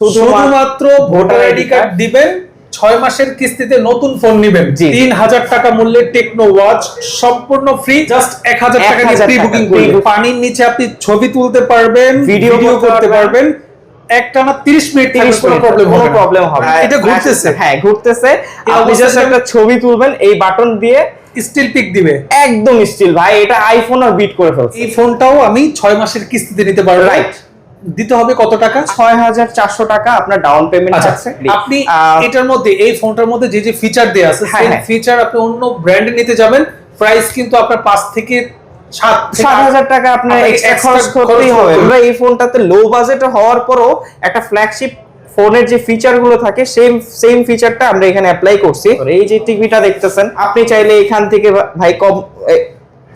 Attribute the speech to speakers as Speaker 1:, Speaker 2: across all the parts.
Speaker 1: শুধুমাত্র voter ID card দিবেন ছয় মাসের কিস্তিতে নতুন ফোন নিবেন। তিন হাজার টাকা মূল্যের টেকনো ওয়াচ সম্পূর্ণ ফ্রি জাস্ট এক হাজার টাকা দিয়ে প্রি বুকিং করবেন পানির নিচে আপনি ছবি তুলতে পারবেন ভিডিও
Speaker 2: করতে
Speaker 1: পারবেন। একটানা তিরিশ মিনিট থাকবে,
Speaker 2: 30
Speaker 1: কোনো প্রবলেম
Speaker 2: কোনো
Speaker 1: হবে
Speaker 2: প্রবলেম হবে
Speaker 1: এটা ঘুরতেছে।
Speaker 2: হ্যাঁ। ঘুরতেছে। আপনি জাস্ট একটা ছবি তুলবেন এই বাটন দিয়ে
Speaker 1: স্টিল পিক দিবে।
Speaker 2: একদম স্টিল ভাই এটা আইফোন আর বিট করে ফেলছে।
Speaker 1: এই ফোনটাও আমি ছয় মাসের কিস্তিতে নিতে পারব।
Speaker 2: Right.
Speaker 1: দিতে হবে কত টাকা?
Speaker 2: ছয় হাজার চারশো টাকা আপনার ডাউন পেমেন্ট
Speaker 1: আচ্ছা
Speaker 2: আছে।
Speaker 1: আপনি এটার মধ্যে এই ফোনটার মধ্যে যে যে ফিচার দেয়া আছে
Speaker 2: হ্যাঁ,
Speaker 1: সেই
Speaker 2: হ্যাঁ।
Speaker 1: ফিচার আপনি অন্য ব্র্যান্ডে নিতে যাবেন। প্রাইস কিন্তু আপনার পাঁচ থেকে
Speaker 2: টাকা আপনার খরচ করতেই হবে। আমরা এই ফোনটাতে লো বাজেট হওয়ার পরও একটা ফ্ল্যাগশিপ ফোনের যে ফিচারগুলো থাকে সেম সেম ফিচারটা আমরা এখানে অ্যাপ্লাই করছি। এই যে টিভিটা দেখতেছেন আপনি চাইলে এখান থেকে ভাই কম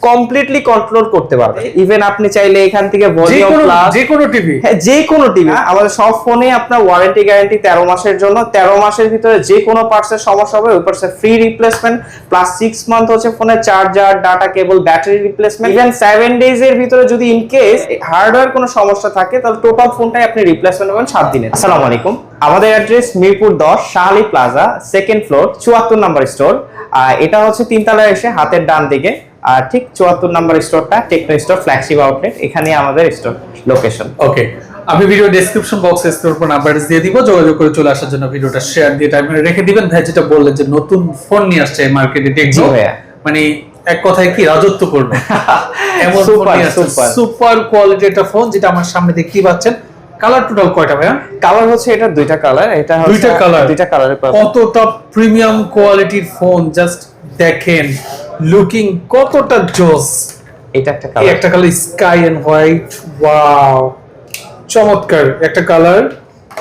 Speaker 2: কমপ্লিটলি কন্ট্রোল করতে পারবেন ইভেন আপনি চাইলে এখান থেকে ভলিউম প্লাস
Speaker 1: যে কোনো টিভি
Speaker 2: হ্যাঁ যে কোনো টিভি আমাদের সব ফোনে আপনার ওয়ারেন্টি গ্যারান্টি তেরো মাসের জন্য। তেরো মাসের ভিতরে যে কোনো পার্টসের সমস্যা হবে ওই পার্টসের free replacement plus six month হচ্ছে ফোনের charger data cable battery replacement even seven days এর ভিতরে যদি ইন কেস হার্ডওয়্যার কোনো সমস্যা থাকে তাহলে টোটাল ফোনটাই আপনি রিপ্লেসমেন্ট হবেন সাত দিনে আসসালামু আলাইকুম। আমাদের অ্যাড্রেস মিরপুর দশ শাহালি প্লাজা সেকেন্ড ফ্লোর চুয়াত্তর নাম্বার স্টোর এটা হচ্ছে তিনতলায় এসে হাতের ডান দিকে। আর ঠিক চুয়াত্তর নাম্বার স্টোরটা টেকনো স্টোর ফ্ল্যাগশিপ আউটলেট এখানে আমাদের স্টোর লোকেশন
Speaker 1: ওকে আমি ভিডিও ডেসক্রিপশন বক্সে স্টোর উপর নাম্বার দিয়ে দিব যোগাযোগ করে চলে আসার জন্য ভিডিওটা শেয়ার দিয়ে টাইম রেখে দিবেন। ভাই যেটা বললেন যে নতুন ফোন নিয়ে আসছে মার্কেটে টেকনো
Speaker 2: ভাইয়া।
Speaker 1: মানে এক কথায় কি রাজত্ব করবে এমন ফোন. সুপার কোয়ালিটি একটা ফোন যেটা আমার সামনে দেখতে পাচ্ছেন? কালার টোটাল কয়টা ভাইয়া?
Speaker 2: কালার হচ্ছে এটা দুইটা কালার এটা হচ্ছে
Speaker 1: দুইটা কালার
Speaker 2: দুইটা কালারের
Speaker 1: কতটা প্রিমিয়াম কোয়ালিটির ফোন জাস্ট দেখেন। লুকিং কতটা জোস।
Speaker 2: এটা একটা কালার
Speaker 1: একটা colour sky and white wow চমৎকার। একটা কালার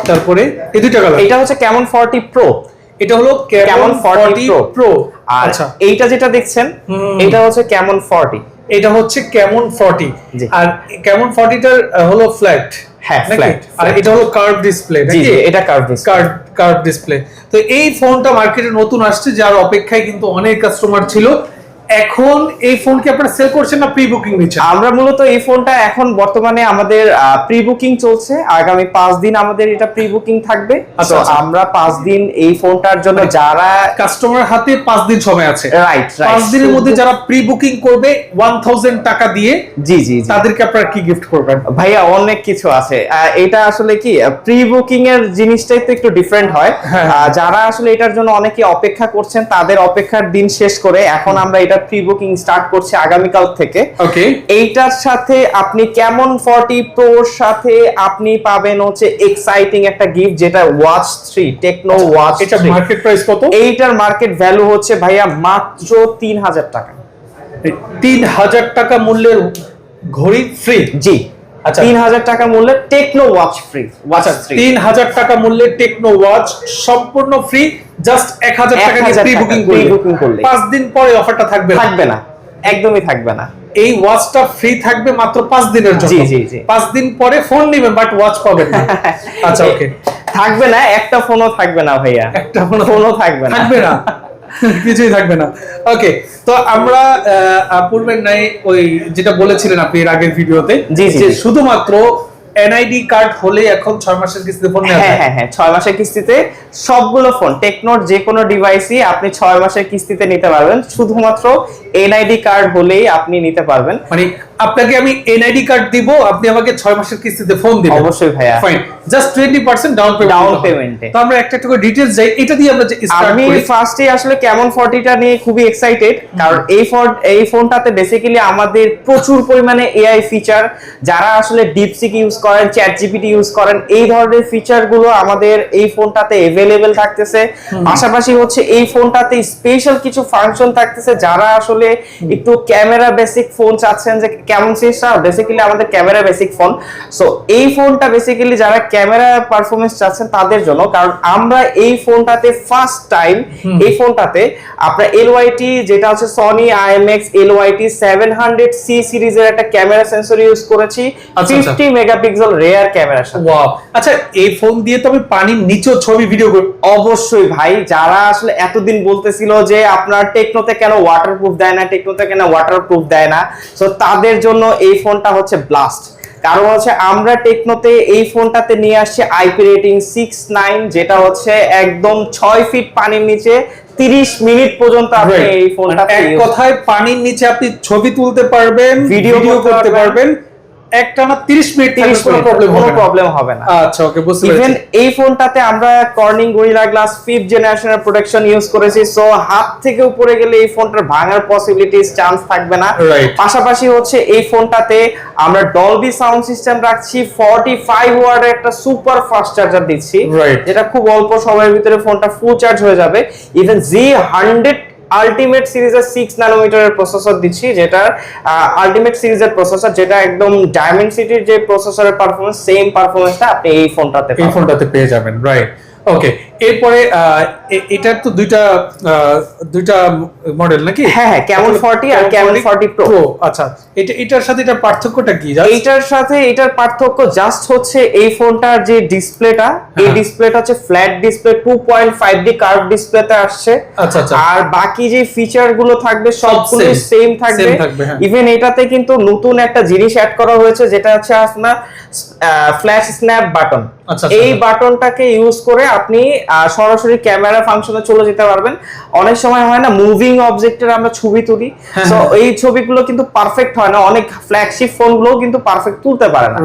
Speaker 1: তারপরে এই দুইটা কালার
Speaker 2: এটা হচ্ছে কেমন 40 প্রো
Speaker 1: এটা হলো ক্যামন
Speaker 2: 40
Speaker 1: 40 প্রো আচ্ছা।
Speaker 2: এইটা যেটা দেখছেন এটা হচ্ছে কেমন 40
Speaker 1: এটা হচ্ছে ক্যামন 40 আর ক্যামন 40 টার হলো ফ্ল্যাট
Speaker 2: হ্যাঁ, flat,
Speaker 1: আর এটা হলো কার্ভ ডিসপ্লে
Speaker 2: জি এটা কার্ভ
Speaker 1: কার্ভ কার্ভ ডিসপ্লে তো এই ফোনটা মার্কেটে নতুন আসছে যার অপেক্ষায় কিন্তু অনেক কাস্টমার ছিল। এখন এই ফোন কি আপনারা সেল করছেন না প্রি বুকিং নিচ্ছেন?
Speaker 2: আমরা মূলত এই ফোনটা এখন বর্তমানে আমাদের প্রি বুকিং চলছে। আগামী পাঁচ দিন আমাদের এটা প্রি বুকিং থাকবে।
Speaker 1: আচ্ছা,
Speaker 2: তো
Speaker 1: আচ্ছা।
Speaker 2: আমরা পাঁচ দিন এই ফোনটার জন্য যারা
Speaker 1: কাস্টমার হাতে পাঁচ দিন সময় আছে।
Speaker 2: রাইট
Speaker 1: পাঁচ দিনের মধ্যে যারা প্রি বুকিং করবে ওয়ান থাউজেন্ড টাকা দিয়ে
Speaker 2: জি জি
Speaker 1: তাদেরকে আপনারা কি গিফট করবেন?
Speaker 2: ভাইয়া অনেক কিছু আছে। এটা আসলে কি প্রি বুকিং এর জিনিসটাই তো একটু ডিফারেন্ট হয়।
Speaker 1: হ্যাঁ।
Speaker 2: যারা আসলে এটার জন্য অনেকে অপেক্ষা করছেন তাদের অপেক্ষার দিন শেষ করে এখন আমরা এটা প্রি বুকিং স্টার্ট করছে আগামীকাল থেকে।
Speaker 1: ওকে
Speaker 2: এইটার সাথে আপনি কেমন ফর্টি প্রোর সাথে আপনি পাবেন হচ্ছে এক্সাইটিং একটা গিফট যেটা ওয়াচ থ্রি টেকনো ওয়াচ
Speaker 1: এটা মার্কেট প্রাইস কত?
Speaker 2: এইটার মার্কেট ভ্যালু হচ্ছে ভাইয়া মাত্র তিন হাজার টাকা।
Speaker 1: তিন হাজার টাকা মূল্যের ঘড়ি ফ্রি
Speaker 2: জি। তিন হাজার টাকা মূল্যে টেকনো ওয়াচ ফ্রি ওয়াচ
Speaker 1: তিন হাজার টাকা মূল্যের টেকনো ওয়াচ সম্পূর্ণ ফ্রি জাস্ট এক হাজার টাকা দিয়ে
Speaker 2: 1000
Speaker 1: প্রি বুকিং করলে। পাঁচ দিন পরে অফারটা থাকবে না।
Speaker 2: থাকবে না একদমই থাকবে না।
Speaker 1: এই ওয়াচটা ফ্রি থাকবে মাত্র পাঁচ দিনের জন্য।
Speaker 2: জি, জি, জি।
Speaker 1: পাঁচ দিন পরে ফোন নেবেন বাট ওয়াচ পাবেন না। আচ্ছা ওকে
Speaker 2: থাকবে না একটা ফোনও থাকবে না ভাইয়া।
Speaker 1: একটা ফোনও
Speaker 2: থাকবে না।
Speaker 1: থাকবে না। কিছুই থাকবে না। ওকে তো আমরা পূর্বের নাই ওই যেটা বলেছিলেন আপনি এর আগের ভিডিওতে যে শুধুমাত্র এনআইডি কার্ড হলে এখন ছয় মাসের কিস্তিতে ফোন
Speaker 2: হ্যাঁ হ্যাঁ হ্যাঁ ছয় মাসের কিস্তিতে সবগুলো ফোন টেকনোর যে কোনো ডিভাইসই আপনি ছয় মাসের কিস্তিতে নিতে পারবেন। শুধুমাত্র এনআইডি কার্ড হলেই আপনি নিতে পারবেন।
Speaker 1: মানে আপনাকে আমি এনআইডি কার্ড দিব আপনি আমাকে ছয় মাসের কিস্তিতে ফোন দিবেন।
Speaker 2: অবশ্যই ভাইয়া।
Speaker 1: Fine just twenty percent
Speaker 2: down payment payment এ।
Speaker 1: তো আমরা একটা একটা করে ডিটেলস যাই এটা দিয়ে আমরা স্টার্ট
Speaker 2: আমি ফার্স্টে আসলে কেমন ফর্টিটা নিয়ে খুবই এক্সাইটেড কারণ এই ফোন এই ফোনটাতে বেসিক্যালি আমাদের প্রচুর পরিমাণে এআই ফিচার যারা আসলে ডিপসিক ইউজ করেন চ্যাট জিপিটি ইউজ করেন এই ধরনের ফিচারগুলো আমাদের এই ফোনটাতে এভেলেবেল থাকতেছে। পাশাপাশি হচ্ছে এই ফোনটাতে স্পেশাল কিছু ফাংশন থাকতেছে যারা আসলে একটু ক্যামেরা বেসিক ফোন চাচ্ছেন যে কেমন সিরিজটা বেসিক্যালি আমাদের ক্যামেরা বেসিক ফোন সো এই ফোনটা বেসিক্যালি যারা ক্যামেরা পারফরমেন্স চাচ্ছেন তাদের জন্য কারণ আমরা এই ফোনটাতে ফার্স্ট টাইম এই ফোনটাতে আপনার এলওয়াইটি যেটা হচ্ছে Sony IMX LYT seven hundred C সিরিজের একটা ক্যামেরা সেন্সর ইউজ করেছি। ফিফটি মেগাপিক্সেল রেয়ার
Speaker 1: ওয়াও আচ্ছা এই ফোন দিয়ে তো আমি পানির নিচেও ছবি ভিডিও করি।
Speaker 2: অবশ্যই ভাই যারা আসলে এতদিন বলতেছিল যে আপনার টেকনোতে কেন ওয়াটারপ্রুফ দেয় না টেকনোতে কেন ওয়াটারপ্রুফ দেয় না সো তাদের জন্য এই ফোনটা হচ্ছে ব্লাস্ট কারণ হচ্ছে আমরা টেকনোতে এই ফোনটাতে নিয়ে আসছি আইপি রেটিং সিক্স নাইন যেটা হচ্ছে একদম ছয় ফিট পানির নিচে তিরিশ মিনিট পর্যন্ত আপনি এই ফোনটা
Speaker 1: মানে এক কথায় পানির নিচে আপনি ছবি তুলতে পারবেন ভিডিও
Speaker 2: করতে
Speaker 1: পারবেন। একটা না 30 মিনিট
Speaker 2: তিরিশ
Speaker 1: কোনো
Speaker 2: কোনো প্রবলেম হবে না।
Speaker 1: আচ্ছা ওকে বুঝতে
Speaker 2: ইভেন এই ফোনটাতে আমরা কর্নিং গরিলা গ্লাস ফিফথ জেনারেশনের প্রোটেকশন ইউজ করেছি সো হাত থেকে উপরে গেলে এই ফোনটার ভাঙার পসিবিলিটিস চান্স থাকবে না। পাশাপাশি হচ্ছে এই ফোনটাতে আমরা ডলবি সাউন্ড সিস্টেম রাখছি 45 ওয়াটের একটা সুপার ফাস্ট চার্জার দিচ্ছি যেটা খুব অল্প সময়ের ভিতরে ফোনটা ফুল চার্জ হয়ে যাবে। ইভেন জি হান্ড্রেড আলটিমেট সিরিজের সিক্স ন্যানোমিটারের প্রসেসর দিচ্ছি যেটা আলটিমেট সিরিজের প্রসেসর যেটা একদম ডায়মন্ড সিটির যে প্রসেসরের পারফরমেন্স সেম পারফরমেন্সটা আপনি এই ফোনটাতে
Speaker 1: এই ফোনটাতে পেয়ে যাবেন রাইট ওকে এরপরে এটার তো দুইটা দুইটা মডেল নাকি
Speaker 2: হ্যাঁ, হ্যাঁ, Camon 40 আর Camon 40 Pro।
Speaker 1: আচ্ছা এটা এটার সাথে এটার পার্থক্যটা কি?
Speaker 2: এইটার সাথে এটার পার্থক্য জাস্ট হচ্ছে এই ফোনটার যে ডিসপ্লেটা এই
Speaker 1: হ্যাঁ।
Speaker 2: ডিসপ্লেটা হচ্ছে ফ্ল্যাট ডিসপ্লে 2.5 ডি কার্ভ ডিসপ্লেতে আসছে
Speaker 1: আচ্ছা, আচ্ছা।
Speaker 2: আর বাকি যে ফিচারগুলো থাকবে সবগুলো সেম থাকবে
Speaker 1: থাকবে, হ্যাঁ।
Speaker 2: ইভেন এটাতে কিন্তু নতুন একটা জিনিস অ্যাড করা হয়েছে যেটা হচ্ছে আপনার ফ্ল্যাশ স্ন্যাপ বাটন এই
Speaker 1: আচ্ছা।
Speaker 2: বাটনটাকে ইউজ করে আপনি সরাসরি ক্যামেরা ফাংশনে চলে যেতে পারবেন। অনেক সময় হয় না মুভিং অবজেক্টের আমরা ছবি তুলি।
Speaker 1: হ্যাঁ,
Speaker 2: তো
Speaker 1: হ্যাঁ।
Speaker 2: এই ছবিগুলো কিন্তু পারফেক্ট হয় না। অনেক ফ্ল্যাগশিপ ফোনগুলো কিন্তু পারফেক্ট তুলতে পারে না।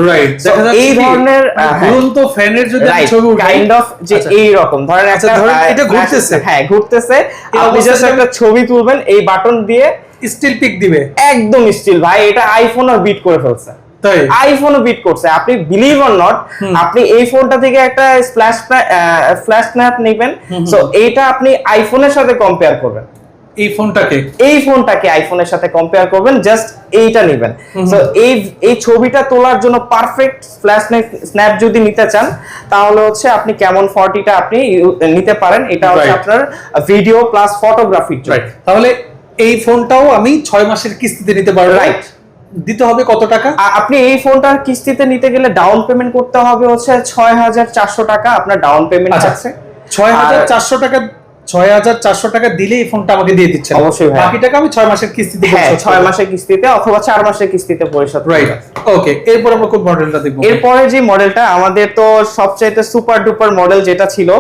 Speaker 2: এই ধরনের
Speaker 1: দুরন্ত ফ্যানের যদি ছবি
Speaker 2: কাইন্ড অফ যে
Speaker 1: আচ্ছা।
Speaker 2: এই রকম ধরেন
Speaker 1: আচ্ছা,
Speaker 2: একটা
Speaker 1: এটা ঘুরতেছে।
Speaker 2: হ্যাঁ ঘুরতেছে। আপনি জাস্ট একটা ছবি তুলবেন এই বাটন দিয়ে
Speaker 1: স্টিল পিক দিবে।
Speaker 2: একদম স্টিল ভাই এটা আইফোন আর বিট করে ফেলছে। আইফোনও বিট করছে। আপনি বিলিভ অর নট আপনি এই ফোনটা থেকে একটা ফ্ল্যাশ ফ্ল্যাশ স্ন্যাপ নেবেন। সো এইটা আপনি আইফোনের সাথে কম্পেয়ার করবেন।
Speaker 1: এই ফোনটাকে
Speaker 2: এই ফোনটাকে আইফোনের সাথে কম্পেয়ার করবেন জাস্ট এইটা নেবেন। সো এই এই ছবিটা তোলার জন্য পারফেক্ট ফ্ল্যাশ স্ন্যাপ যদি নিতে চান তাহলে হচ্ছে আপনি কেমন ফর্টিটা আপনি নিতে পারেন। এটা হচ্ছে আপনার ভিডিও প্লাস ফটোগ্রাফির জন্য।
Speaker 1: তাহলে এই ফোনটাও আমি ছয় মাসের কিস্তিতে নিতে পারব।
Speaker 2: Right.
Speaker 1: দিতে হবে কত টাকা?
Speaker 2: আপনি এই ফোনটার কিস্তিতে নিতে গেলে ডাউন পেমেন্ট করতে হবে হচ্ছে ছয় হাজার চারশো টাকা আপনার ডাউন পেমেন্ট
Speaker 1: আচ্ছা
Speaker 2: আছে।
Speaker 1: ছয় হাজার চারশো টাকা ছয় হাজার চারশো টাকা ফোনটা আমাকে দিয়ে দিচ্ছে
Speaker 2: অবশ্যই
Speaker 1: বাকি টাকা আমি ছয় মাসের কিস্তিতে
Speaker 2: হ্যাঁ ছয় মাসের কিস্তিতে অথবা চার মাসের কিস্তিতে পরিশোধ
Speaker 1: রাইট ওকে এরপর আমরা কোন মডেলটা দেখব।
Speaker 2: এরপরে যে মডেলটা আমাদের তো সবচাইতে সুপার ডুপার মডেল যেটা ছিল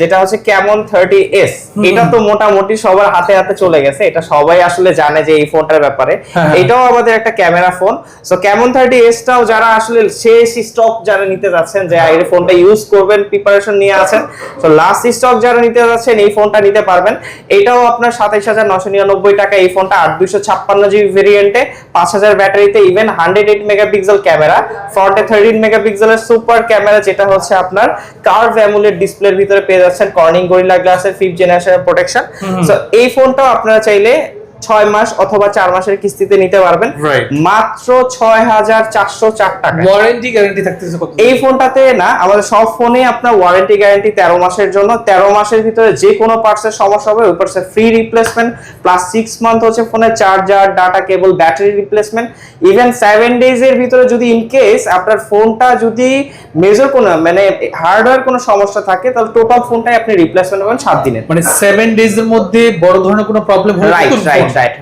Speaker 2: যেটা হচ্ছে ক্যামন থার্টি এস এটা তো মোটামুটি সবার হাতে হাতে চলে গেছে। এটা সবাই আসলে জানে যে এই ফোনটার ব্যাপারে।
Speaker 1: হ্যাঁ, হ্যাঁ।
Speaker 2: এটাও আমাদের একটা camera phone so Camon thirty এসটাও যারা আসলে শেষ স্টক যারা নিতে যাচ্ছেন যে এই ফোনটা ইউজ করবেন প্রিপারেশন নিয়ে আছেন তো লাস্ট স্টক যারা নিতে যাচ্ছেন এই ফোনটা নিতে পারবেন। এটাও আপনার সাতাইশ হাজার নশো নিরানব্বই টাকা এই ফোনটা আট দুইশো ছাপ্পান্ন জিবি ভেরিয়েন্টে পাঁচ হাজার ব্যাটারিতে even hundred eight megapixel camera ফ্রন্টে থার্টিন মেগাপিক্সেলের সুপার ক্যামেরা যেটা হচ্ছে আপনার কার্ভ অ্যামুলেট ডিসপ্লের ভিতরে পেয়ে যাচ্ছেন কর্নিং গরিলা গ্লাসের ফিফথ জেনারেশনের প্রোটেকশন সো এই ফোনটাও আপনারা চাইলে ছয় মাস অথবা চার মাসের কিস্তিতে নিতে পারবেন। মাত্র ছয় হাজার চারশো চার টাকা।
Speaker 1: ওয়ারেন্টি গ্যারান্টি থাকতেছে
Speaker 2: এই ফোনটাতে না আমাদের সব ফোনে আপনার ওয়ারেন্টি গ্যারান্টি তেরো মাসের জন্য। তেরো মাসের ভিতরে যে কোনো পার্টসের সমস্যা হবে ওই পার্টসের free replacement plus six month হচ্ছে ফোনের charger data cable battery replacement even seven days এর ভিতরে যদি ইন কেস আপনার ফোনটা যদি মেজর কোনো মানে হার্ডওয়্যার কোনো সমস্যা থাকে তাহলে টোটাল ফোনটাই আপনি রিপ্লেসমেন্ট পাবেন সাত দিনের।
Speaker 1: মানে সেভেন ডেজ এর মধ্যে বড় ধরনের কোনো প্রবলেম হলে
Speaker 2: Right,
Speaker 1: নতুন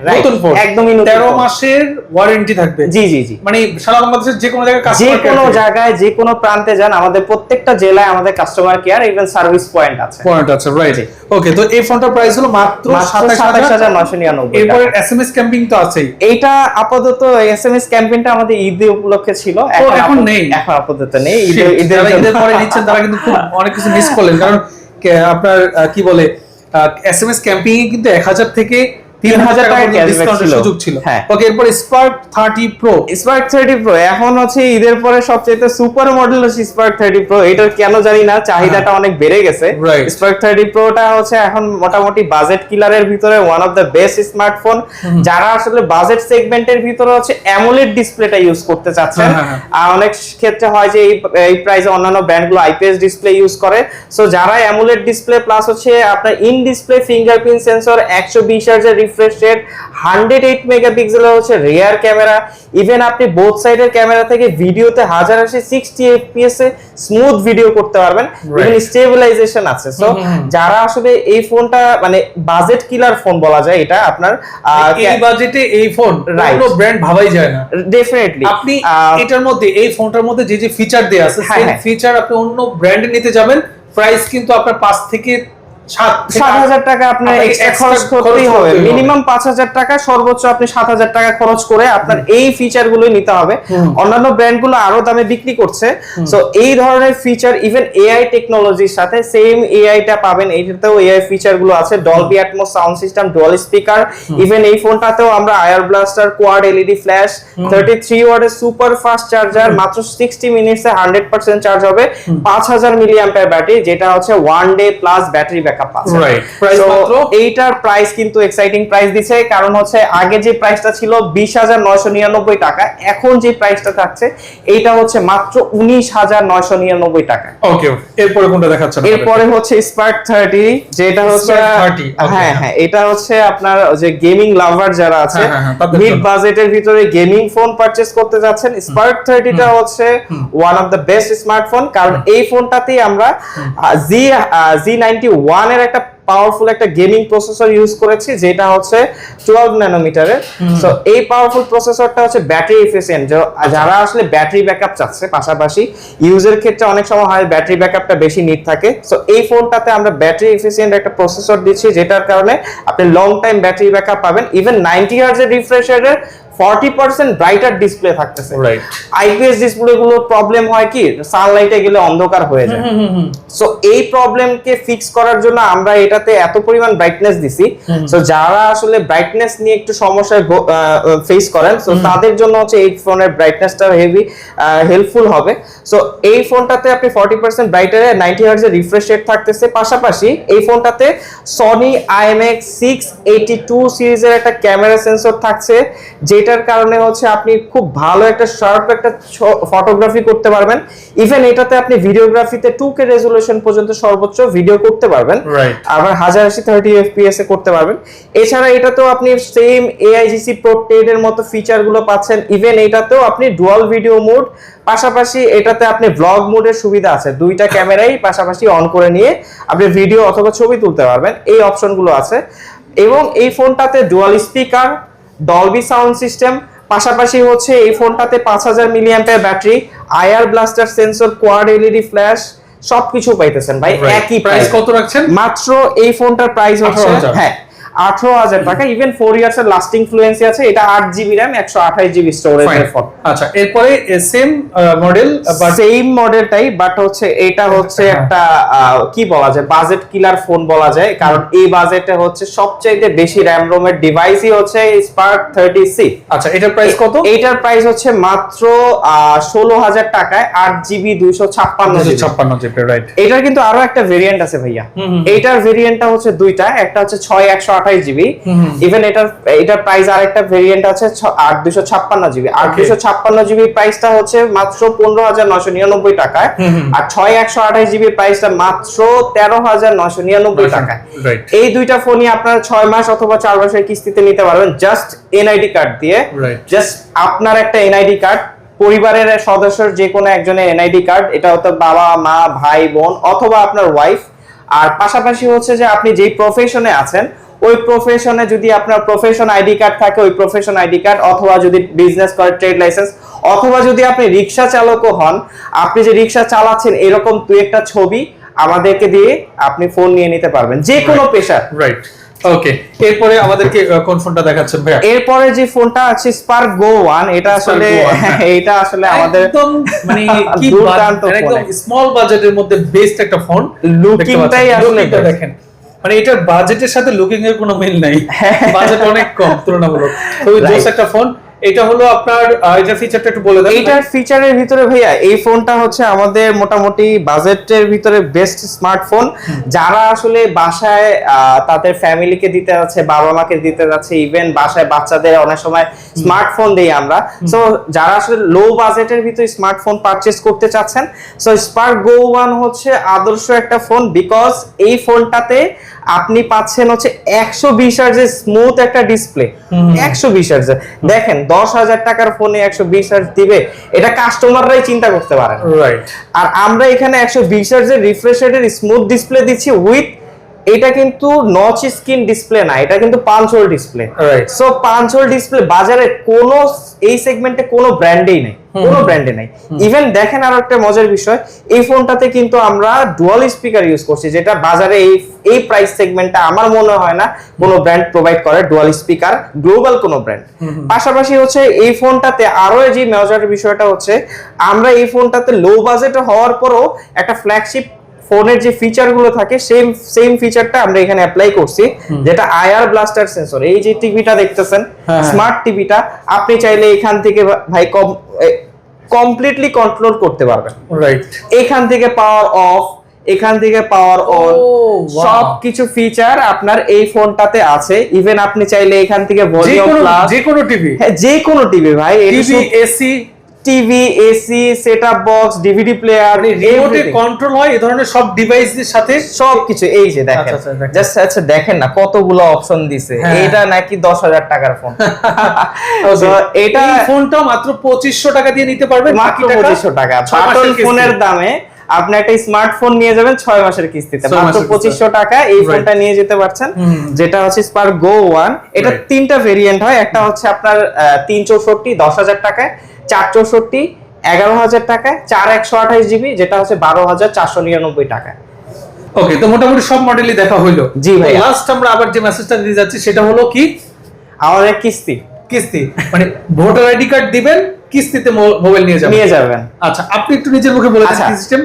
Speaker 1: নতুন ফোন
Speaker 2: একদমই নতুন।
Speaker 1: মাসের ওয়ারেন্টি থাকবে।
Speaker 2: জি জি জি।
Speaker 1: মানে সারা বাংলাদেশের যে কোনো জায়গায়
Speaker 2: যে কোনো জায়গায় যে কোনো প্রান্তে যান আমাদের প্রত্যেকটা জেলায় আমাদের customer care even service point আছে।
Speaker 1: পয়েন্ট আছে রাইট ওকে তো এই ফোনটার প্রাইস হলো মাত্র
Speaker 2: মাত্র
Speaker 1: সাতাশ
Speaker 2: সাতাশ
Speaker 1: হাজার
Speaker 2: হাজার নশো নিরানব্বই
Speaker 1: এরপরে
Speaker 2: টাকা।
Speaker 1: এসএমএস ক্যাম্পিং তো আছেই।
Speaker 2: এইটা আপাতত এসএমএস ক্যাম্পেইনটা আমাদের ঈদ উপলক্ষে ছিল।
Speaker 1: এখন নেই?
Speaker 2: এখন আপাতত নেই। ঈদের ঈদের
Speaker 1: পরে নিচ্ছেন তারা কিন্তু খুব অনেক কিছু মিস করলেন। কারণ আপনার কি বলে এসএমএস ক্যাম্পিং কিন্তু এক হাজার থেকে তিন হাজার
Speaker 2: 3000
Speaker 1: টাকা
Speaker 2: টাকা cashback
Speaker 1: ডিসকাউন্টের
Speaker 2: ছিল।
Speaker 1: সুযোগ ছিল।
Speaker 2: হ্যাঁ।
Speaker 1: ওকে এরপর Spark thirty pro
Speaker 2: Spark thirty pro এখন হচ্ছে ঈদের পরে সবচেয়ে সুপার মডেল হচ্ছে স্পার্ক থার্টি প্রো এটার কেন জানি না চাহিদাটা অনেক বেড়ে গেছে। স্পার্ক থার্টি প্রোটা হচ্ছে এখন মোটামুটি বাজেট কিলারের ভিতরে one of the best smartphone যারা আসলে বাজেট সেগমেন্টের ভিতরে হচ্ছে অ্যামোলেড ডিসপ্লেটা ইউজ করতে চাচ্ছেন।
Speaker 1: হ্যাঁ, হ্যাঁ,
Speaker 2: আর অনেক ক্ষেত্রে হয় যে এই প্রাইসে অন্যান্য ব্র্যান্ডগুলো আইপিএস ডিসপ্লে ইউজ করে। সো যারা অ্যামোলেড ডিসপ্লে প্লাস হচ্ছে আপনার ইন ডিসপ্লে ফিঙ্গারপ্রিন্ট সেন্সর একশো বিশ হার্জের রিফ্রেশ রেট হান্ড্রেড এইট মেগাপিক্সেলের হচ্ছে রিয়ার ক্যামেরা ইভেন আপনি বোথ সাইডের ক্যামেরা থেকে ভিডিওতে হাজার আশি সিক্সটি এফপিএস এ স্মুথ ভিডিও করতে পারবেন ইভেন. স্টেবিলাইজেশন আছে সো। যারা আসলে এই ফোনটা মানে বাজেট কিলার ফোন বলা যায় এটা আপনার
Speaker 1: এই বাজেটে এই ফোন. কোনো ব্র্যান্ড ভাবাই যায় না
Speaker 2: ডেফিনেটলি
Speaker 1: আপনি এটার মধ্যে এই ফোনটার মধ্যে যে যে ফিচার দেয়া আছে
Speaker 2: হ্যাঁ,
Speaker 1: সেই
Speaker 2: হ্যাঁ।
Speaker 1: ফিচার আপনি অন্য ব্র্যান্ডে নিতে যাবেন প্রাইস কিন্তু আপনার পাঁচ থেকে সাত
Speaker 2: হাজার টাকা আপনার খরচ করতেই হবে। মিনিমাম পাঁচ হাজার টাকা সর্বোচ্চ আপনি সাত হাজার টাকা খরচ করে আপনার এই ফিচারগুলো নিতে হবে। অন্যান্য ব্র্যান্ডগুলো আরও দামে বিক্রি করছে। সো এই ধরনের ফিচার ইভেন এআই টেকনোলজির সাথে সেম পাবেন। এইটাতেও এআই ফিচারগুলো আছে। Dolby Atmos sound system dual speaker even এই ফোনটাতেও আমরা IR blaster quad LED flash thirty three ওয়ার্ডের সুপার ফাস্ট চার্জার মাত্র সিক্সটি মিনিটসে হান্ড্রেড পার্সেন্ট চার্জ হবে। পাঁচ হাজার মিলি অ্যাম্পার ব্যাটারি যেটা হচ্ছে one day plus battery backup পাচ্ছে
Speaker 1: Right. Price
Speaker 2: এইটার প্রাইস কিন্তু এক্সাইটিং প্রাইস দিছে কারণ হচ্ছে আগে যে প্রাইসটা ছিল বিশ হাজার নয়শো নিরানব্বই টাকা এখন যে প্রাইসটা থাকছে এইটা হচ্ছে মাত্র উনিশ হাজার নয়শো নিরানব্বই টাকা।
Speaker 1: ওকে এরপরে কোনটা দেখাচ্ছেন
Speaker 2: এরপরে হচ্ছে স্পার্ক থার্টি যেটা হচ্ছে
Speaker 1: Spark 30, okay,
Speaker 2: হ্যাঁ
Speaker 1: হ্যাঁ।
Speaker 2: হ্যাঁ এটা হচ্ছে আপনার যে গেমিং লাভার যারা আছে
Speaker 1: হ্যাঁ, হ্যাঁ, হ্যাঁ, তাদের
Speaker 2: মিড বাজেটের ভিতরে গেমিং ফোন পারচেজ করতে যাচ্ছেন। স্পার্ক থার্টিটা হচ্ছে one of the best smartphone কারণ এই ফোনটাতেই আমরা জি জি নাইনটি ওয়ান এর একটা পাওয়ারফুল একটা গেমিং প্রসেসর ইউজ করেছি যেটা হচ্ছে টুয়েলভ ন্যানোমিটারের সো এই পাওয়ারফুল প্রসেসরটা হচ্ছে ব্যাটারি এফিসিয়েন্ট যারা আসলে ব্যাটারি ব্যাকআপ চাচ্ছে পাশাপাশি ইউজের ক্ষেত্রে অনেক সময় হয় ব্যাটারি ব্যাকআপটা বেশি নিড থাকে। সো এই ফোনটাতে আমরা ব্যাটারি এফিসিয়েন্ট একটা প্রসেসর দিচ্ছি যেটার কারণে আপনি লং টাইম ব্যাটারি ব্যাকআপ পাবেন। ইভেন নাইনটি হার্জের রিফ্রেশ রেটের ফর্টি পার্সেন্ট ব্রাইটার ডিসপ্লে থাকতেছে।
Speaker 1: রাইট
Speaker 2: আইপিএস ডিসপ্লে গুলো প্রবলেম হয় কি? সানলাইটে গেলে অন্ধকার হয়ে যায়। সো এই প্রবলেমকে ফিক্স করার জন্য আমরা এটাতে এত পরিমাণ ব্রাইটনেস দিছি। সো যারা আসলে ব্রাইটনেস নিয়ে একটু সমস্যায় ফেস করেন সো তাদের জন্য হচ্ছে এই ফোনের ব্রাইটনেসটা হেভি হেল্পফুল হবে। সো এই ফোনটাতে আপনি ফর্টি পার্সেন্ট ব্রাইটারে নাইনটি হার্জের রিফ্রেশ রেট থাকতেছে। পাশাপাশি এই ফোনটাতে Sony IMX six eighty two সিরিজের একটা ক্যামেরা সেন্সর থাকছে যেটার কারণে হচ্ছে আপনি খুব ভালো একটা শার্প একটা ফটোগ্রাফি করতে পারবেন। ইভেন এটাতে আপনি ভিডিওগ্রাফিতে টু কে রেজুলেশন পর্যন্ত সর্বোচ্চ ভিডিও করতে পারবেন। আবার হাজার আশি থার্টি এফপিএস এ করতে পারবেন। এছাড়া এটাতেও আপনি সেম এআইজিসি প্রো এর মতো ফিচারগুলো পাচ্ছেন। ইভেন এটাতেও আপনি ডুয়াল ভিডিও মোড পাশাপাশি এটাতে আপনি ব্লগ মোডের সুবিধা আছে। দুইটা ক্যামেরাই পাশাপাশি অন করে নিয়ে আপনি ভিডিও অথবা ছবি তুলতে পারবেন। এই অপশনগুলো আছে। এবং এই ফোনটাতে dual speaker Dolby sound system পাশাপাশি হচ্ছে এই ফোনটাতে পাঁচ হাজার মিলিয়াম্পের battery IR blaster sensor quad LED flash সবকিছু পাইতেছেন ভাই একই
Speaker 1: প্রাইস
Speaker 2: প্রাইস
Speaker 1: কত রাখছেন?
Speaker 2: মাত্র এই ফোনটার প্রাইস হচ্ছে হ্যাঁ আঠারো হাজার টাকা ইভেন ফোর ইয়ার্স এর লাস্টিং ফ্লুয়েন্সি আছে এটা আট জিবি র্যাম একশো আঠাশ জিবি স্টোরেজের ফোন
Speaker 1: আচ্ছা এরপরে সেম মডেল
Speaker 2: সেম মডেলটাই বাট হচ্ছে এটা হচ্ছে
Speaker 1: হ্যাঁ।
Speaker 2: একটা কি বলা যায় বাজেট কিলার ফোন বলা যায় কারণ এই বাজেটে হচ্ছে সবচাইতে বেশি র্যাম রোমের ডিভাইসই হচ্ছে স্পার্ক থার্টি
Speaker 1: আচ্ছা এটার প্রাইস কত?
Speaker 2: এইটার প্রাইস হচ্ছে মাত্র ষোলো হাজার টাকায় আট জিবি দুইশো ছাপ্পান্ন
Speaker 1: ছাপ্পান্ন জিবি রাইট
Speaker 2: এটার কিন্তু আরও একটা ভেরিয়েন্ট আছে ভাইয়া। এইটার ভেরিয়েন্টটা হচ্ছে দুইটা একটা হচ্ছে ছয় একশো আঠাশ জিবি
Speaker 1: হুম, হুম।
Speaker 2: ইভেন এটার এটার প্রাইস আর একটা ভেরিয়েন্ট আছে আট দুশো ছাপ্পান্ন জিবি আট দুশো ছাপ্পান্ন জিবি প্রাইসটা হচ্ছে মাত্র পনেরো হাজার নশো নিরানব্বই টাকায়। আর ছয় একশো আঠাশ জিবি প্রাইসটা মাত্র তেরো হাজার নশো নিরানব্বই টাকায়। এই দুইটা ফোনই আপনারা ছয় মাস অথবা চার মাসের কিস্তিতে নিতে পারবেন। জাস্ট এনআইডি কার্ড দিয়ে। জাস্ট আপনার একটা এনআইডি কার্ড পরিবারের সদস্যের যে কোনো একজনের এনআইডি কার্ড এটা হতো বাবা মা ভাই বোন অথবা আপনার ওয়াইফ আর পাশাপাশি হচ্ছে যে আপনি যেই প্রফেশনে আছেন ওই প্রফেশনে যদি আপনার প্রফেশন আইডি কার্ড থাকে ওই প্রফেশন আইডি কার্ড অথবা যদি বিজনেস করে ট্রেড লাইসেন্স অথবা যদি আপনি রিক্সা চালকও হন আপনি যে রিক্সা চালাচ্ছেন এরকম দুই একটা ছবি আমাদেরকে দিয়ে আপনি ফোন নিয়ে নিতে পারবেন যে কোনো পেশার।
Speaker 1: রাইট ওকে এরপরে আমাদেরকে কোন ফোনটা দেখাচ্ছেন ভাইয়া?
Speaker 2: এরপরে যে ফোনটা আছে স্পার্ক গো ওয়ান এটা আসলে। এটা আসলে আমাদের
Speaker 1: একদম মানে কি বাজেট- একদম স্মল বাজেটের মধ্যে বেস্ট একটা ফোন
Speaker 2: লুকিংটাই আসলে।
Speaker 1: দেখেন। মানে এটার বাজেটের সাথে লুকিং এর কোনো মিল নাই। বাজেট অনেক কম তুলনামূলক। খুবই একটা ফোন এটা হলো আপনার এটার ফিচারটা একটু বলে দেন।
Speaker 2: এইটার ফিচারের ভিতরে ভাইয়া এই ফোনটা হচ্ছে আমাদের মোটামুটি বাজেটের ভিতরে বেস্ট স্মার্টফোন যারা আসলে বাসায় তাদের ফ্যামিলিকে দিতে যাচ্ছে বাবা মাকে দিতে যাচ্ছে ইভেন বাসায় বাচ্চাদের অনেক সময় স্মার্টফোন দেই আমরা। সো যারা আসলে লো বাজেটের ভিতরে স্মার্টফোন পারচেজ করতে চাচ্ছেন সো স্পার্ক গো ওয়ান হচ্ছে আদর্শ একটা ফোন বিকজ এই ফোনটাতে আপনি পাচ্ছেন হচ্ছে একশো বিশ হার্জের স্মুথ একটা ডিসপ্লে একশো বিশ হার্জের। দেখেন দশ হাজার টাকার ফোনে একশো বিশ হার্জ দিবে এটা কাস্টমাররাই চিন্তা করতে পারেন
Speaker 1: রাইট
Speaker 2: আর আমরা এখানে একশো বিশ হার্জের রিফ্রেশ রেটের স্মুথ ডিসপ্লে দিচ্ছি উইথ এটা কিন্তু নচ স্ক্রিন ডিসপ্লে না এটা কিন্তু পাঁচ হোল ডিসপ্লে সো পাঁচ হোল ডিসপ্লে বাজারে কোনো এই সেগমেন্টে কোনো ব্র্যান্ডেই নেই কোনো ব্র্যান্ডে নেই। ইভেন দেখেন আর একটা মজার বিষয় এই ফোনটাতে কিন্তু আমরা ডুয়াল স্পিকার ইউজ করছি যেটা বাজারে এই এই প্রাইস সেগমেন্টটা আমার মনে হয় না কোনো ব্র্যান্ড প্রোভাইড করে ডুয়াল স্পিকার গ্লোবাল কোনো ব্র্যান্ড পাশাপাশি হচ্ছে এই ফোনটাতে আরও যে মজার বিষয়টা হচ্ছে আমরা এই ফোনটাতে লো বাজেট হওয়ার পরও একটা ফ্ল্যাগশিপ ফোনের যে ফিচারগুলো থাকে সেম সেম ফিচারটা আমরা এখানে অ্যাপ্লাই করছি যেটা আইআর ব্লাস্টার সেন্সর এই যে টিভিটা দেখতেছেন
Speaker 1: হ্যাঁ।
Speaker 2: স্মার্ট টিভিটা আপনি চাইলে এখান থেকে ভাই কমপ্লিটলি কন্ট্রোল করতে পারবেন।
Speaker 1: রাইট
Speaker 2: এখান থেকে পাওয়ার অফ এখান থেকে পাওয়ার অন সব কিছু ফিচার আপনার এই ফোনটাতে আছে। ইভেন আপনি চাইলে এখান থেকে ভলিউম প্লাস
Speaker 1: যে কোনো টিভি
Speaker 2: হ্যাঁ যে কোনো টিভি ভাই
Speaker 1: TV AC
Speaker 2: TV AC set up box DVD player
Speaker 1: রিমোটে control হয় এই ধরনের সব ডিভাইসের সাথে
Speaker 2: সবকিছু এই যে দেখেন।
Speaker 1: আচ্ছা, আচ্ছা।
Speaker 2: জাস্ট আচ্ছা দেখেন না কতগুলো অপশন দিছে।
Speaker 1: হ্যাঁ।
Speaker 2: এটা নাকি দশ হাজার টাকার ফোন তো এটা
Speaker 1: এই ফোনটা মাত্র পঁচিশশো টাকা দিয়ে নিতে পারবেন
Speaker 2: মাত্র
Speaker 1: বাকি টাকা।
Speaker 2: বাটন ফোনের দামে আপনি একটা স্মার্টফোন নিয়ে যাবেন ছয় মাসের কিস্তিতে। মাত্র পঁচিশশো টাকা এই ফোনটা নিয়ে যেতে পারছেন। যেটা হচ্ছে স্পার্ক গো ওয়ান এটা তিনটা ভেরিয়েন্ট হয়। একটা হচ্ছে আপনার তিন চৌষট্টি দশ হাজার টাকায় চার চৌষট্টি এগারো হাজার টাকায় চার একশো আঠাশ জিবি যেটা হচ্ছে বারো হাজার চারশো নিরানব্বই টাকা
Speaker 1: ওকে তো মোটামুটি সব মডেলই দেখা হইল।
Speaker 2: জি ভাই
Speaker 1: লাস্ট আমরা আবার যে মেসেজটা দিয়ে যাচ্ছি সেটা হলো কি?
Speaker 2: আমাদের কিস্তি।
Speaker 1: কিস্তি। মানে ভোটার আইডি কার্ড দিবেন কিস্তিতে মোবাইল নিয়ে যাবেন।
Speaker 2: নিয়ে যাবেন।
Speaker 1: আচ্ছা আপনি একটু নিজের মুখে বলে
Speaker 2: আচ্ছা।
Speaker 1: দিন সিস্টেম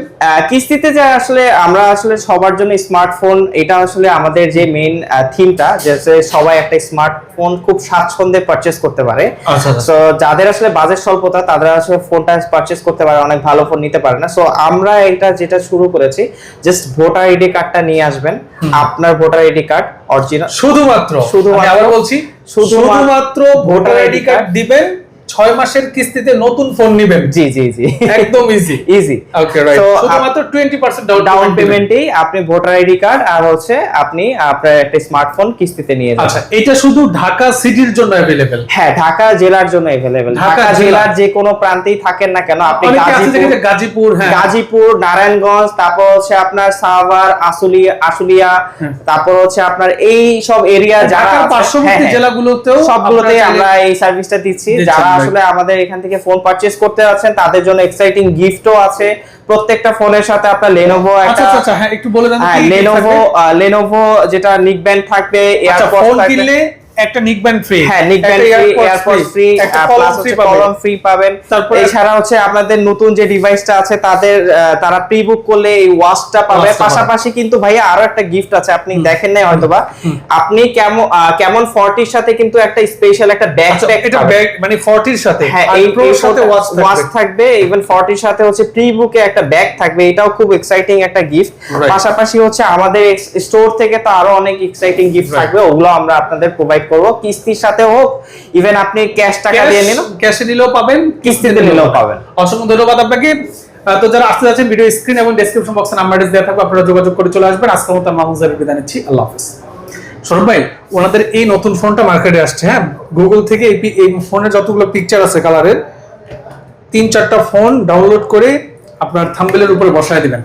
Speaker 2: কিস্তিতে যে আসলে আমরা আসলে সবার জন্য স্মার্টফোন এটা আসলে আমাদের যে মেইন থিমটা যে সবাই একটা স্মার্টফোন খুব স্বাচ্ছন্দ্যে পারচেস করতে পারে।
Speaker 1: আচ্ছা, আচ্ছা।
Speaker 2: সো যাদের আসলে বাজেট স্বল্পতা তারা আসলে ফোনটা পারচেস করতে পারে অনেক ভালো ফোন নিতে পারে না। সো আমরা এটা যেটা শুরু করেছি জাস্ট ভোটার আইডি কার্ডটা নিয়ে আসবেন। আপনার ভোটার আইডি কার্ড অরিজিনাল
Speaker 1: শুধুমাত্র
Speaker 2: শুধুমাত্র-
Speaker 1: বলছি
Speaker 2: শুধুমাত্র
Speaker 1: শুধুমাত্র ভোটার আইডি কার্ড দিবেন ছয় মাসের কিস্তিতে নতুন ফোন নিবেন
Speaker 2: জি জি জি
Speaker 1: একদম easy
Speaker 2: easy
Speaker 1: okay right
Speaker 2: So,
Speaker 1: শুধুমাত্র 20% ডাউন
Speaker 2: ডাউন পেমেন্টেই আপনি ভোটার আইডি কার্ড আর হচ্ছে আপনি আপনার একটা স্মার্টফোন কিস্তিতে নিয়ে যাবেন
Speaker 1: আচ্ছা এটা শুধু ঢাকা সিটির জন্য अवेलेबल
Speaker 2: হ্যাঁ ঢাকা জেলার জন্য अवेलेबल
Speaker 1: ঢাকা
Speaker 2: ঢাকা
Speaker 1: জেলা।
Speaker 2: জেলার যে কোনো প্রান্তেই থাকেন না কেন আপনি
Speaker 1: অনেকে আছে
Speaker 2: গাজীপুর
Speaker 1: যেখানে গাজীপুর হ্যাঁ
Speaker 2: গাজীপুর নারায়ণগঞ্জ তারপর হচ্ছে আপনার সাভার আশুলিয়া আশুলিয়া তারপর হচ্ছে আপনার এই সব এরিয়া যারা
Speaker 1: ঢাকার
Speaker 2: আছে-
Speaker 1: পার্শ্ববর্তী
Speaker 2: হ্যাঁ, হ্যাঁ।
Speaker 1: জেলাগুলোতেও
Speaker 2: সবগুলোতে
Speaker 1: আপনারা
Speaker 2: আমরা
Speaker 1: চাইলে-
Speaker 2: এই সার্ভিসটা দিচ্ছি
Speaker 1: দিচ্ছেন,
Speaker 2: যারা
Speaker 1: right.
Speaker 2: আসলে আমাদের এখান থেকে ফোন পারচেজ করতে আছেন তাদের জন্য এক্সাইটিং গিফটও আছে। প্রত্যেকটা ফোনের সাথে আপনার লেনোভো
Speaker 1: আচ্ছা
Speaker 2: একটা
Speaker 1: আচ্ছা, আচ্ছা হ্যাঁ একটু বলে দেন
Speaker 2: হ্যাঁ লেনোভো লেনোভো যেটা নিক ব্যান্ড থাকবে
Speaker 1: আচ্ছা
Speaker 2: এয়ারপড
Speaker 1: ফোন কিনলে একটা নিক ব্যান্ড ফ্রি
Speaker 2: হ্যাঁ neckband free
Speaker 1: AirPod
Speaker 2: free
Speaker 1: plus
Speaker 2: হচ্ছে কলম ফ্রি পাবেন।
Speaker 1: তারপরে-
Speaker 2: এছাড়া হচ্ছে আপনাদের নতুন যে ডিভাইসটা আছে তাদের তারা প্রি বুক করলে এই ওয়াচটা পাবে। পাশাপাশি কিন্তু ভাইয়া আরও একটা গিফট আছে আপনি দেখেন নাই হয়তোবা। আপনি কেমন কেমন 40 এর সাথে কিন্তু একটা স্পেশাল একটা ব্যাগ
Speaker 1: আচ্ছা এটা ব্যাগ মানে 40 এর সাথে?
Speaker 2: হ্যাঁ এই
Speaker 1: সাথে ওয়াচ থাকবে।
Speaker 2: ইভেন 40 এর সাথে হচ্ছে প্রি বুকে একটা ব্যাগ থাকবে। এটাও খুব এক্সাইটিং একটা গিফট পাশাপাশি হচ্ছে আমাদের স্টোর থেকে তো আরও অনেক এক্সাইটিং গিফট থাকবে। ওগুলো আমরা আপনাদের প্রোভাইড করব কিস্তির সাথে হোক ইভেন আপনি ক্যাশ টাকা দিয়ে নিন।
Speaker 1: ক্যাশে নিলেও পাবেন
Speaker 2: কিস্তিতে নিলেও পাবেন।
Speaker 1: অসংখ্য ধন্যবাদ আপনাকে। তো যারা আসতে যাচ্ছেন ভিডিও স্ক্রিন এবং ডেসক্রিপশন বক্সে নাম্বার দেওয়া থাকবে আপনারা যোগাযোগ করে চলে আসবেন। আজকের মতো মাহমুদ জাবির বিদায় নিচ্ছি। আল্লাহ হাফেজ। সৌরভ ভাই ওনাদের এই নতুন ফোনটা মার্কেটে আসছে হ্যাঁ? গুগল থেকে এই এই ফোনের যতগুলো পিকচার আছে কালারের তিন চারটা ফোন ডাউনলোড করে আপনার থাম্বেলের উপরে বসায় দিবেন।